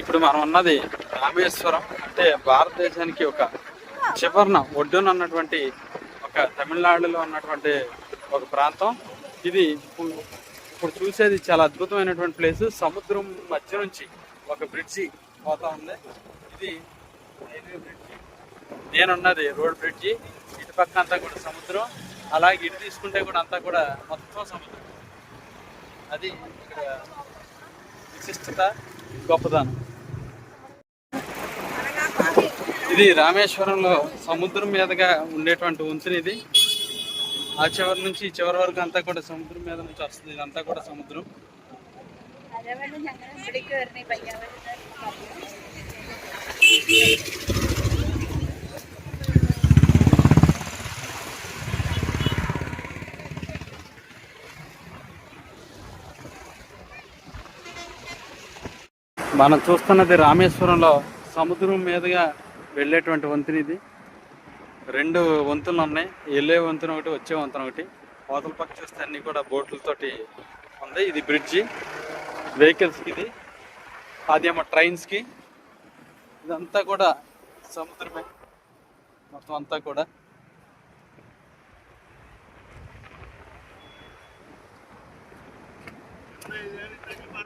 ఇప్పుడు మనం ఉన్నది రామేశ్వరం అంటే భారతదేశానికి ఒక చివరన ఒడ్డున ఉన్నటువంటి ఒక తమిళనాడులో ఉన్నటువంటి ఒక ప్రాంతం. ఇది ఇప్పుడు చూసేది చాలా అద్భుతమైనటువంటి ప్లేస్. సముద్రం మధ్య నుంచి ఒక బ్రిడ్జి పోతా ఉంది. ఇది రైల్వే బ్రిడ్జి. నేనున్నది రోడ్ బ్రిడ్జి. ఇటు పక్క అంతా కూడా సముద్రం. అలాగే ఇటు తీసుకుంటే కూడా అంతా కూడా మొత్తం సముద్రం. అది ఇక్కడ విశిష్టత గొప్పదనం. ఇది రామేశ్వరంలో సముద్రం మీదగా ఉండేటువంటి వంతుని ఇది. ఆ చివరి నుంచి చివరి వరకు అంతా కూడా సముద్రం మీద నుంచి వస్తుంది. ఇదంతా కూడా సముద్రం. మనం చూస్తున్నది రామేశ్వరంలో సముద్రం మీదుగా వెళ్ళేటువంటి వంతెన ఇది. రెండు వంతులు ఉన్నాయి. వెళ్ళే వంతెన ఒకటి వచ్చే వంతెన ఒకటి. అవతల పక్క చూస్తే అన్ని కూడా బోట్లతోటి ఉంది. ఇది బ్రిడ్జి. వెహికల్స్కి ఇది. అదేమో ట్రైన్స్కి. ఇదంతా కూడా సముద్రమే. మొత్తం అంతా కూడా.